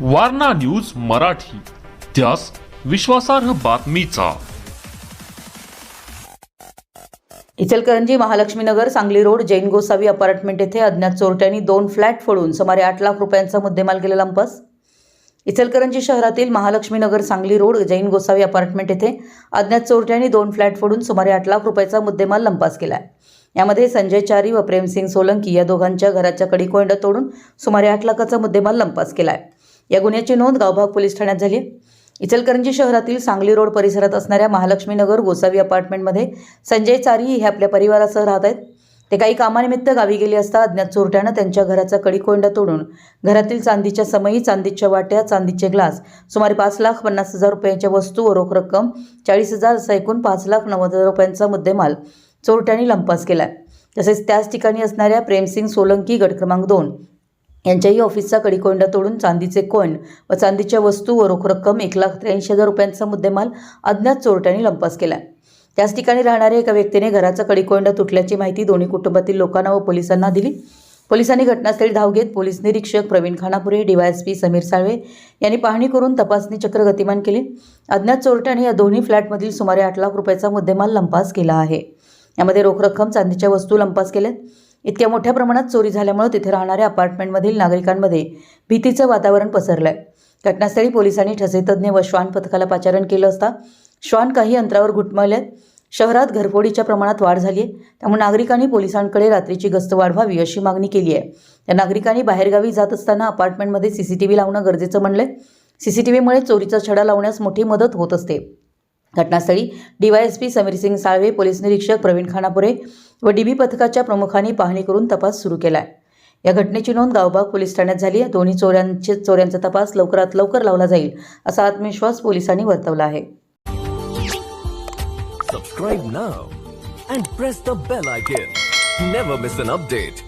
Warna news Marathi. त्यास विश्वासार्ह बातमीचा. इचलकरंजी महालक्ष्मीनगर सांगली रोड जैन गोसावी अपार्टमेंट येथे अज्ञात चोरट्यांनी दोन फ्लॅट फोडून सुमारे आठ लाख रुपयांचा मुद्देमाल केला लंपास. इचलकरंजी शहरातील महालक्ष्मीनगर सांगली रोड जैन गोसावी अपार्टमेंट येथे अज्ञात चोरट्यांनी दोन फ्लॅट फोडून सुमारे आठ लाख रुपयाचा मुद्देमाल लंपास केला यामध्ये संजय चारी व प्रेमसिंग सोलंकी या दोघांच्या घराच्या कडीकोंड तोडून सुमारे आठ लाखाचा मुद्देमाल लंपास केला आहे या गुन्ह्याची नोंद गावभाग पोलीस ठाण्यात झाली इचलकरंजी शहरातील सांगली रोड परिसरात असणाऱ्या महालक्ष्मीनगर गोसावी अपार्टमेंटमध्ये संजय चारी हे आपल्या परिवारासह राहत आहेत. ते काही कामानिमित्त गावी गेले असता अज्ञात चोरट्यानं त्यांच्या घराचा कडीकोंडा तोडून घरातील चांदीच्या समयी चांदीच्या वाट्या चांदीचे ग्लास सुमारे पाच लाख पन्नास हजार रुपयांच्या वस्तू व रोख रक्कम चाळीस हजार असा एकूण पाच लाख नव्वद हजार रुपयांचा मुद्देमाल चोरट्यांनी लंपास केला तसेच त्याच ठिकाणी असणाऱ्या प्रेमसिंग सोलंकी गट क्रमांक दोन यांच्याही ऑफिसचा कडीकोंडा तोडून चांदीचे कॉईन व चांदीच्या वस्तू व रोख रक्कम एक लाख त्र्याऐंशी हजार रुपयांचा मुद्देमाल अज्ञात चोरट्यांनी लंपास केला. त्याच ठिकाणी राहणाऱ्या एका व्यक्तीने घराचा कडीकोंडा तुटल्याची माहिती दोन्ही कुटुंबातील लोकांना व पोलिसांना दिली. पोलिसांनी घटनास्थळी धाव घेत पोलीस निरीक्षक प्रवीण खानापुरे डीवायएसपी समीर साळवे यांनी पाहणी करून तपासणी चक्र गतिमान केले. अज्ञात चोरट्याने या दोन्ही फ्लॅटमधील सुमारे आठ लाख रुपयाचा मुद्देमाल लंपास केला आहे. यामध्ये रोख रक्कम चांदीच्या वस्तू लंपास केल्यात. इतक्या मोठ्या प्रमाणात चोरी झाल्यामुळे तिथे राहणाऱ्या अपार्टमेंटमधील नागरिकांमध्ये भीतीचं वातावरण पसरलं आहे घटनास्थळी पोलिसांनी ठसेतज्ञ व श्वान पथकाला पाचारण केलं असता श्वान काही अंतरावर घुटमळल्यात शहरात घरफोडीच्या प्रमाणात वाढ झाली आहे त्यामुळे नागरिकांनी पोलिसांकडे रात्रीची गस्त वाढवावी अशी मागणी केली आहे. त्या नागरिकांनी बाहेरगावी जात असताना अपार्टमेंटमध्ये सीसीटीव्ही लावणं गरजेचं म्हणलं सीसीटीव्हीमुळे चोरीचा छडा लावण्यास मोठी मदत होत असते. घटनास्थळी डीवायएसपी समीरसिंग साळवे पोलीस निरीक्षक प्रवीण खानापुरे व डीबी पथकाच्या प्रमुखांनी पाहणी करून तपास सुरू केला आहे या घटनेची नोंद गावभाग पोलीस ठाण्यात झाली आहे दोन्ही चोऱ्यांचे चोऱ्यांचा तपास लवकरात लवकर लावला जाईल असा आत्मविश्वास पोलिसांनी वर्तवला आहे Subscribe now and press the bell icon. Never miss an update.